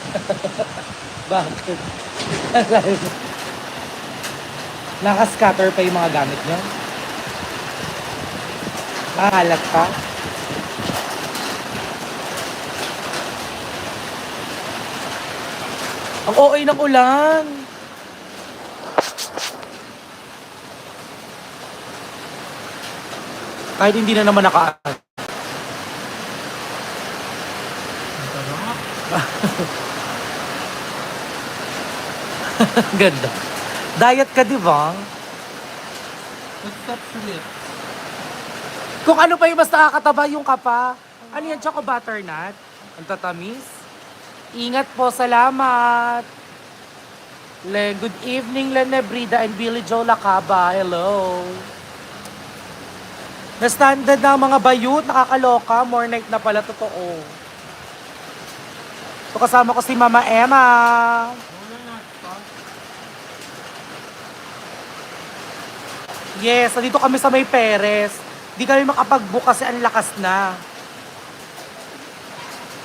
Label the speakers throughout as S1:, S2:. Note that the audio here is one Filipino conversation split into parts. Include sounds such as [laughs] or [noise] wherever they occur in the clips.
S1: [laughs] Bakit? [laughs] Nakascatter pa yung mga gamit niyo? Nakahalat pa? Ang OA ng ulan. Kahit hindi na naman naka [laughs] Ganda. Diet ka, di ba?
S2: What's up, sulit?
S1: Kung ano pa yung mas nakakataba yung kapa. Ano yan, choco butternut? Ang tatamis? Ingat po, salamat. Le, good evening, Lene Brida and Billy Joe Lacaba. Hello. Na-standard na ang mga bayut, nakakaloka. More night na pala, totoo. So kasama ko si Mama Emma.
S2: Wala na ito.
S1: Yes, nandito kami sa may Perez. Di kami makapag-book kasi ang lakas na.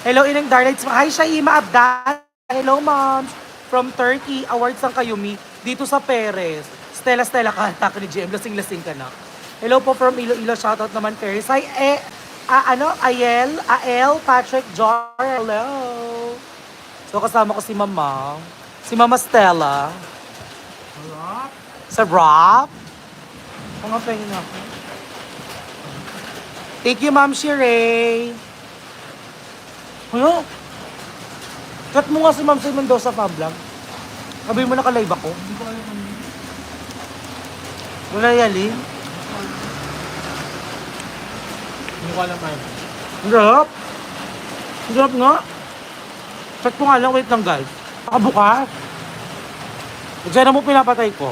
S1: Hello, Inang Darlights. Hi, Shaima Abdal. Hello, moms. From Turkey, awards ang Kayumi. Dito sa Perez. Stella, Stella, ka ni GM. Lasing-lasing ka na. Hello po from Iloilo. Shoutout naman, Perez. Hi, eh, ah, ano, Ayel, Ael, Patrick, Jar. Hello. So, kasama ko si Mama. Si Mama Stella.
S2: Wala.
S1: Sa Rob. Mga pengen ako. Thank you, Ma'am Shirey. Ano? Cut mo nga si Ma'am Say Mendoza pa vlog. Sabi mo naka-live ako.
S2: Hindi ko alam ano.
S1: Wala yali.
S2: Hindi ko alam ano.
S1: Ang sarap. Ang sarap nga. Check mo nga lang, wait lang guys. Nakabukas. Diyan na mo pinapatay ko.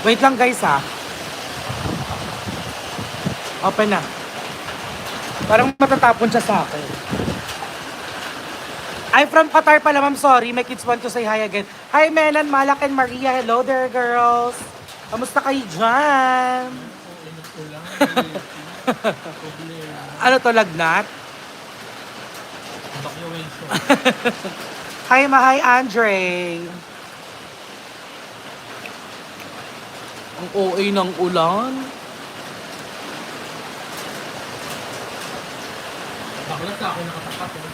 S1: Wait lang guys ha. Open na. Parang matatapon siya sa akin. I'm from Qatar pala, ma'am. Sorry, my kids want to say hi again. Hi, Menan, Malak, and Maria. Hello there, girls. Kamusta kayo dyan? [laughs] Ano to, lagnat? [laughs] Hi, Mahay Andre. Ang OA ng ulan.
S2: Baklat ka ako nakatapat. Eh.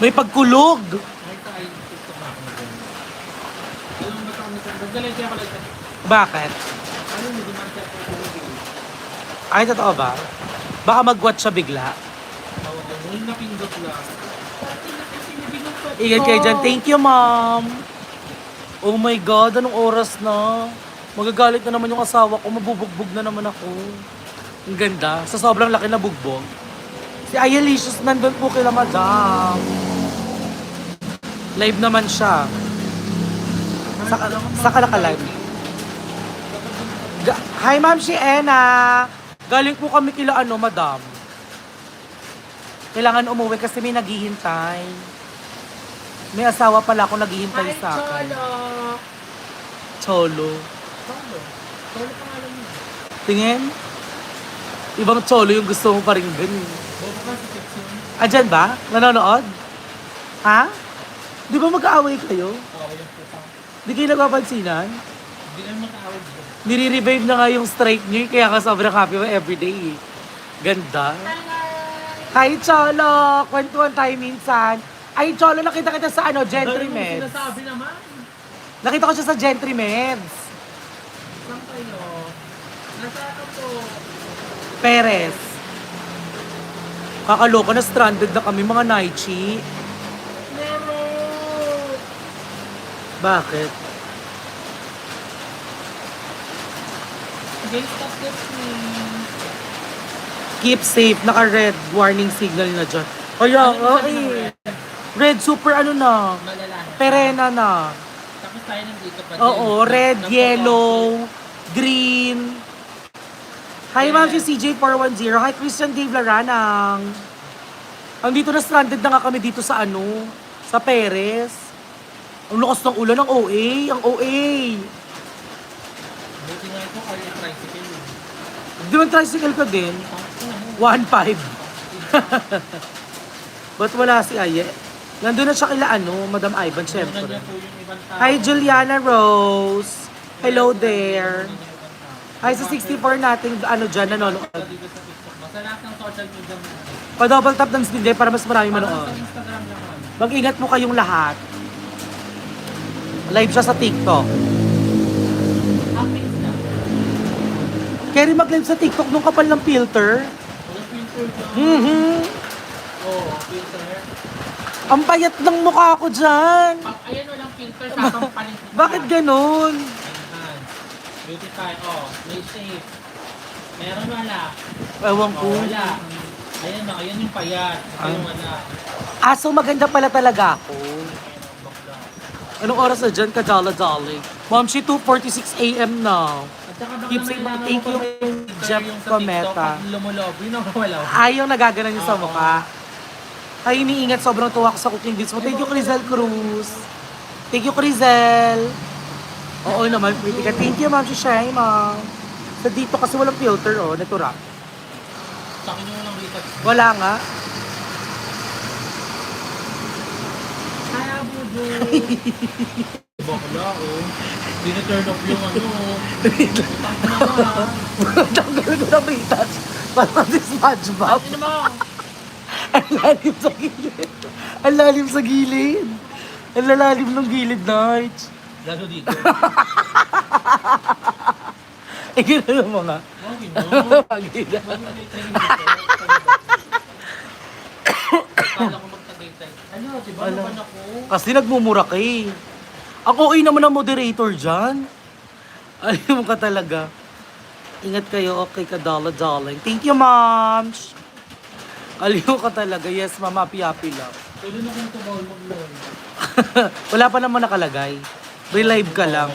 S1: May pagkulog. Bakit?
S2: Ano ko
S1: Ay, totoo ba? Baka mag-watch siya bigla.
S2: Oo, nung napindot lang.
S1: Ingat kayo dyan. Thank you, ma'am. Oh my God, anong oras na? Magagalit na naman yung asawa ko. Mabubugbog na naman ako. Ang ganda. Sa sobrang laki na bugbog. Si Ayalicious nandun po kila madam. Live naman siya. Saka, saka naka-live. Ga- Hi, ma'am, si Ena. Galing po kami kila ano, madam. Kailangan umuwi kasi may naghihintay. May asawa pala ako naghihintay sa akin. Cholo.
S2: Cholo. Cholo pangalan mo.
S1: Tingin? Ibang cholo yung gusto mo pa rin din. Andyan ba? Nanonood? Ha? Di ba mag-aaway kayo? Di kayo nagpapansinan?
S2: Hindi na makaawag doon.
S1: Nire-revive na nga yung strike niyo, kaya ka sobrang happy mo everyday. eh. Ganda. Hi, Cholo! Kwentuhan tayo minsan. Ay, Cholo, nakita kita sa ano, Gentry Meds.
S2: sinasabi naman.
S1: Nakita ko siya sa Gentry Meds.
S2: Saan kayo? Nasa ako po.
S1: Perez. Kakaloka na stranded na kami mga Naichi.
S2: Meron!
S1: Bakit?
S2: Okay, stop this me.
S1: Keep safe. Naka-red warning signal na dyan. Kaya,
S2: Ano
S1: okay.
S2: red?
S1: Red super ano na.
S2: Malala na.
S1: Perena na.
S2: Tapos tayo nandito pa din.
S1: Oo, red,
S2: Nang-
S1: yellow, green. Hi, ma'am, si CJ410. Hi, Christian Dave Laranang. Andito na stranded na nga kami dito sa ano, Sa Perez. Ang lakas ng ulan ng OA. Ang OA.
S2: Buti nga ito kaya tricycle.
S1: Di ba tricycle ka din?
S2: Mo.
S1: 1.5. [laughs] Ba't wala si Aye? Nandun na siya kila ano, Madam Ivan, syempre. Hi, Juliana Rose. Hello there. Hi, sa 64 natin, ano dyan, nanonood.
S2: Sa lahat ng social media mo.
S1: Pa-double tap ng speed para mas marami manood.
S2: ano.
S1: Mag-ingat mo kayong lahat. Live siya sa TikTok. Kerry mag-live sa TikTok nung kapal ng filter. Mhm.
S2: Oo, filter.
S1: Ang payat ng mukha ko dyan.
S2: Pag ayan walang filter, sasampalin [laughs] kita.
S1: Bakit ganun?
S2: Ayan. Beauty time. Oh, may shape. Meron wala.
S1: Ewan ko.
S2: Oh, wala. Ayan na, ayan yung payat. Ito
S1: Ah.
S2: wala.
S1: Ah, so maganda pala talaga ako.
S2: Ayan.
S1: Anong oras na dyan? Kadala-dali. Ma'am, she 2.46 a.m. na.
S2: At saka baka
S1: Keep saying thank you, Jeff
S2: yung
S1: Cometa.
S2: Lumulobo, yun ang wala.
S1: Ayaw nagaganan niya sa mukha. Ay, iniingat. Sobrang tuwa ko sa cooking bits mo. Thank you, Crizel Cruz. Thank you, Crizel. Oo naman, pretty ka. Thank you, Ma'am Shishay, Ma'am. Sa dito kasi walang filter, oh. Natural.
S2: Sa akin yung walang retouch.
S1: Wala nga.
S2: Kaya budo. Bakla, [laughs] oh. Dine-turn off yung ano.
S1: Tanggal ko na retouch. Parang [laughs] si Spongebob.
S2: Ano mo?
S1: Ang lalim sa gilid. Ang lalim sa gilid. Ang lalalim ng gilid, Narch.
S2: Lalo dito.
S1: Eh, gano'n mo nga.
S2: Okay, no. Dito. Akala ko magtagay-tay. Ano, di ba naman ako?
S1: Kasi nagmumura ka eh. Ang OA naman ang moderator dyan. Alam mo ka talaga. Ingat kayo, okay ka, dala darling. Thank you, moms. Aliw ka talaga. Yes, mama, happy-happy lang.
S2: Pwede na kung tumawal mag-lol. [laughs]
S1: Wala pa naman nakalagay. Relive ka lang.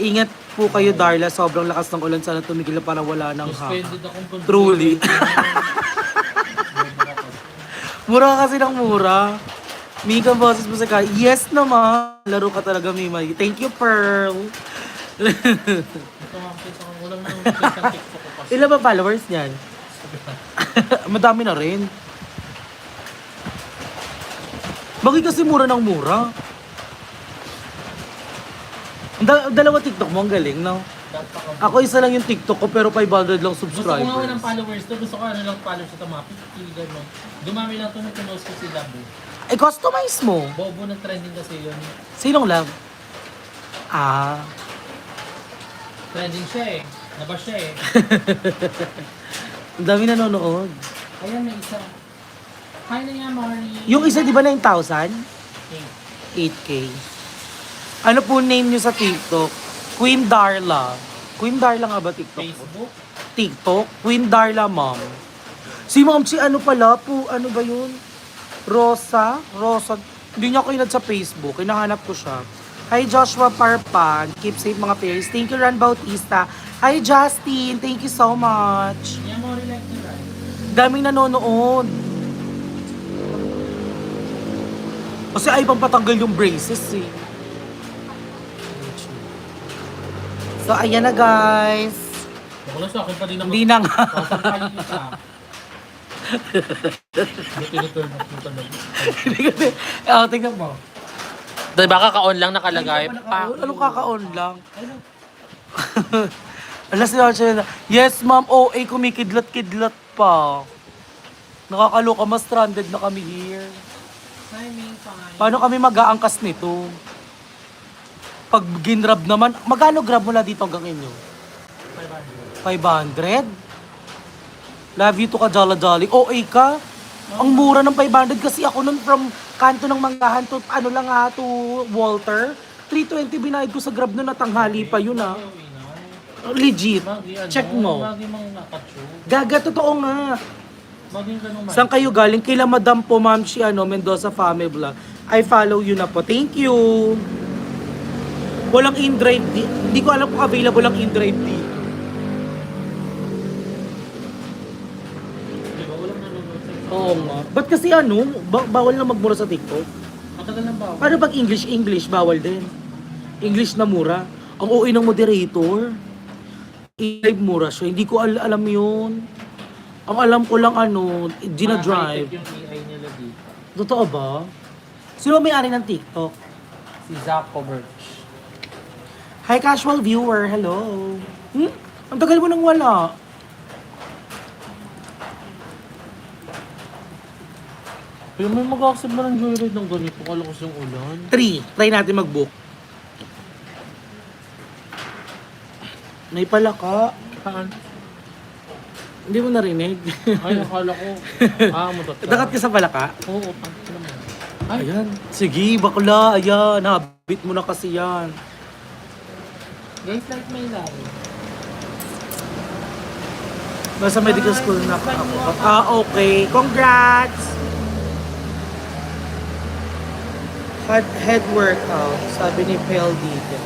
S1: Ingat po kayo, Darla. Sobrang lakas ng ulan. Sana tumigil na para wala ng ha. Truly. [laughs] Mura kasi ng mura. Mika boses mo sa kaya. Yes naman. Laro ka talaga, Mima. Thank you, Pearl. [laughs] Ilan ba followers niyan? [laughs] Madami na rin. Bakit kasi mura ng mura? Da- dalawa TikTok mo, ang galing, no? Ako isa lang yung TikTok ko, pero 500 lang
S2: Gusto ko nga ng
S1: subscribers.
S2: followers to. Gusto ko ano lang followers ito, mga 50, gano'n. Dumami lang ito na pinost ko si Labo.
S1: Eh, customize mo.
S2: Bobo na trending kasi yun.
S1: Sinong love? Ah,
S2: Trending siya eh. Nabas siya eh. [laughs]
S1: ang dami nanonood.
S2: Ayan, may isa. Hi na nga, Mari.
S1: Yung isa, di ba 9,000?
S2: Hey,
S1: 8K. Ano po name nyo sa TikTok? Queen Darla. Queen Darla nga ba TikTok?
S2: Facebook.
S1: TikTok? Queen Darla Mom. Si Mom, si ano pala po, ano ba yun? Rosa? Rosa. Hindi niya ako inad sa Facebook. Hinahanap ko siya. Hi Joshua Parpan. Keep safe mga pairs. Thank you Ran Bautista. Hi Justin. Thank you so much. Daming nanonood. Kasi ay pang patanggal yung braces eh. So ayan na guys.
S2: Lang sa akin pa din naman.
S1: Hindi na nga. [laughs] Kasi, oh, tingnan mo.
S2: Diba kaka-on lang nakalagay?
S1: Pa, anong kaka-on lang? [laughs] Alas na siya na, yes ma'am, OA kumikidlat-kidlat pa. Nakakaloka, mas stranded na kami here. Paano kami mag-aangkas nito? Pag ginrab naman, magkano grab mula dito hanggang inyo? 500? Love you to ka Jala Jolly. OA ka? Ang mura ng 500 kasi ako nun from kanto ng Manggahan to ano lang ha, to Walter. 320 binayad ko sa grab nun at tanghali pa yun ha. Legit. Check mo. Gaga, totoo nga. Saan kayo galing? Kila Madam po, Ma'am si ano, Mendoza Family Vlog. I follow you na po. Thank you. Walang in-drive di. Hindi ko alam kung available ang in-drive dito.
S2: Di ba? Walang nanonood sa
S1: Oo nga. Ba't kasi ano, ba- bawal na magmura sa TikTok?
S2: Matagal lang ba?
S1: Paano pag English, English, bawal din. English na mura. Ang OA ng moderator. I-live mura siya. Hindi ko al- alam yun. Ang alam ko lang ano, Gina Drive.
S2: high-tech yung AI nila dito.
S1: Totoo ba? Sino may-ari ng TikTok?
S2: Si Zuckerberg.
S1: Hi, casual viewer. Hello. Hmm? Ang tagal mo nang wala.
S2: Pero may mag-accept na ng joyride ng ganito. Kalakas yung ulan.
S1: Three. Try natin mag-book. May palaka.
S2: Saan?
S1: Hindi mo narinig. [laughs]
S2: Ay, akala ko. [laughs] Ah, matot
S1: Dakat ka sa palaka?
S2: Oo, pang naman. Ay,
S1: Ayan. Sige, bakla. Ayan. Habit mo na kasi yan.
S2: guys, like my life.
S1: Nasa medical school na ako. Ah, okay. Congrats! Head, head workout, sabi ni Pel dito.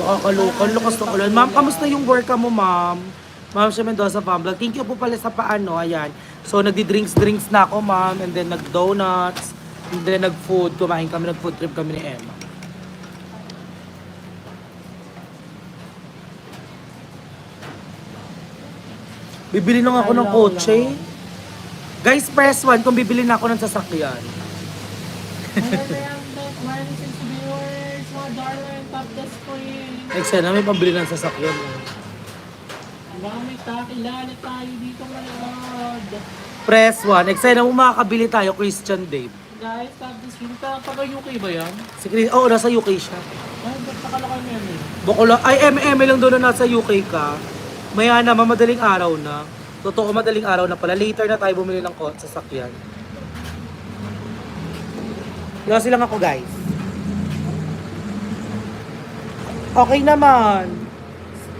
S1: Makakalokan, lukas ng ulan. Ma'am, kamusta yung workout mo, ma'am? Ma'am siya Mendoza Pamblag. Thank you po pala sa paano, ayan. So, nagdi-drinks-drinks na ako, ma'am. And then, nag-donuts. And then, nag-food. Kumain kami, nag-food trip kami ni Emma. Bibili na nga ako ng kotse. Guys, press 1 kung bibili na ako ng sasakyan.
S2: Screen.
S1: Next na may pambili ng sasakyan.
S2: Gamit tayo, kilala tayo dito manood.
S1: Press 1. Eksena mo makakabili tayo, Christian Dave.
S2: Guys, top the screen. Ta- Taga UK ba yan?
S1: Si Chris, oo, nasa UK siya.
S2: Ay, ba't nakalakay mo yan eh?
S1: Bukula, ay, MM lang doon na nasa UK ka. Maya na, madaling araw na. Totoo, madaling araw na pala. Later na tayo bumili ng ko- sasakyan. Kasi lang ako, guys. Okay naman.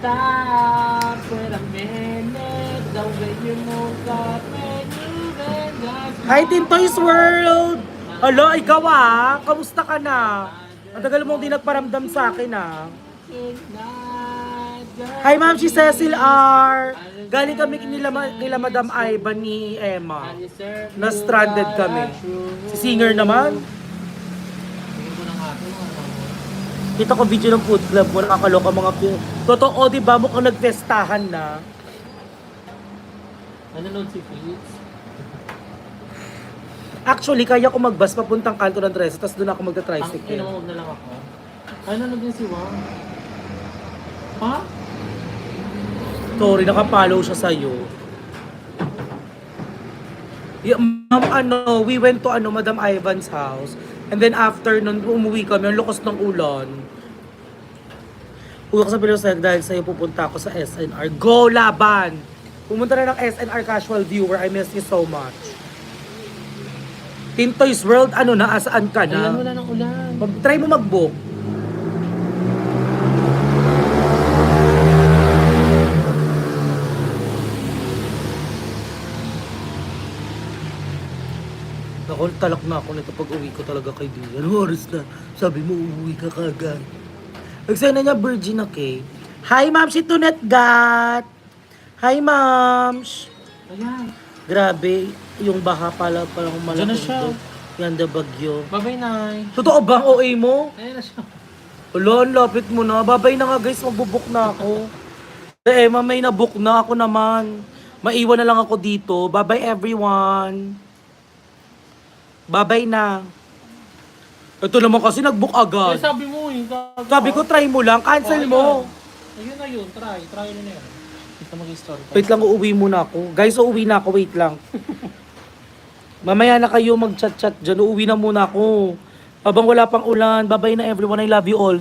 S2: Stop for a minute, the way you move up when you bend that
S1: Hi, Team Toys World! Alo, ikaw ah! Kamusta ka na? Ang tagal mong di nagparamdam sa akin ah. Hi, Ma'am, si Cecil R. Galing kami nila, nila Madam Ivan ni Emma. Na stranded kami. Si singer naman. Kita ko video ng food club mo, nakakaloka mga pi- Totoo, di ba? Mukhang nagfestahan na.
S2: Nanonood si Fitz?
S1: Actually, kaya ko mag-bus papuntang kanto ng Tres, tapos doon ako
S2: Ang
S1: magta-tricycle.
S2: kinamawag na lang ako. Ay, nanonood din si Wang. Ha?
S1: Sorry, nakapollow siya sa'yo. Yeah, ma'am, ano, we went to ano, Madam Ivan's house. And then after nun, umuwi kami, ang lukas ng ulan. Uwi ko sa Pilosa dahil sa'yo pupunta ako sa SNR. Go, laban! Pumunta na ng SNR casual viewer. I miss you so much. Team Toys World, ano na, asaan ka
S2: Ayan,
S1: na?
S2: wala ng ulan.
S1: Mag, try mo mag-book. Ako, talak na ako nito pag uwi ko talaga kay Dia. Ano oras na? Sabi mo, uuwi ka kagad. Nagsaya niya Virgin na kay. Hi, ma'am, si Tunet Gat. Hi, ma'am.
S2: Ayan.
S1: Grabe, yung baha pala pala kung
S2: Diyan na siya.
S1: Yan, the bagyo.
S2: Bye-bye, Nay.
S1: Totoo ba ang OA mo?
S2: Ayan na siya.
S1: Ang lapit mo na. Babay na nga guys, magbubook na ako. Eh, Emma, may nabook na ako naman. Maiwan na lang ako dito. Bye-bye everyone. Bye-bye na. Ito naman kasi nagbook
S2: Eh,
S1: agad.
S2: sabi mo eh. gago
S1: Sabi ko, try mo lang. Cancel
S2: Oh,
S1: mo.
S2: Ayun na yun. Try. Try na na yun. Ito mag-story.
S1: Wait lang, uuwi muna ako. Guys, uuwi na ako. Wait lang. [laughs] Mamaya na kayo mag-chat-chat dyan. Uuwi na muna ako. Habang wala pang ulan. Bye-bye na everyone. I love you all.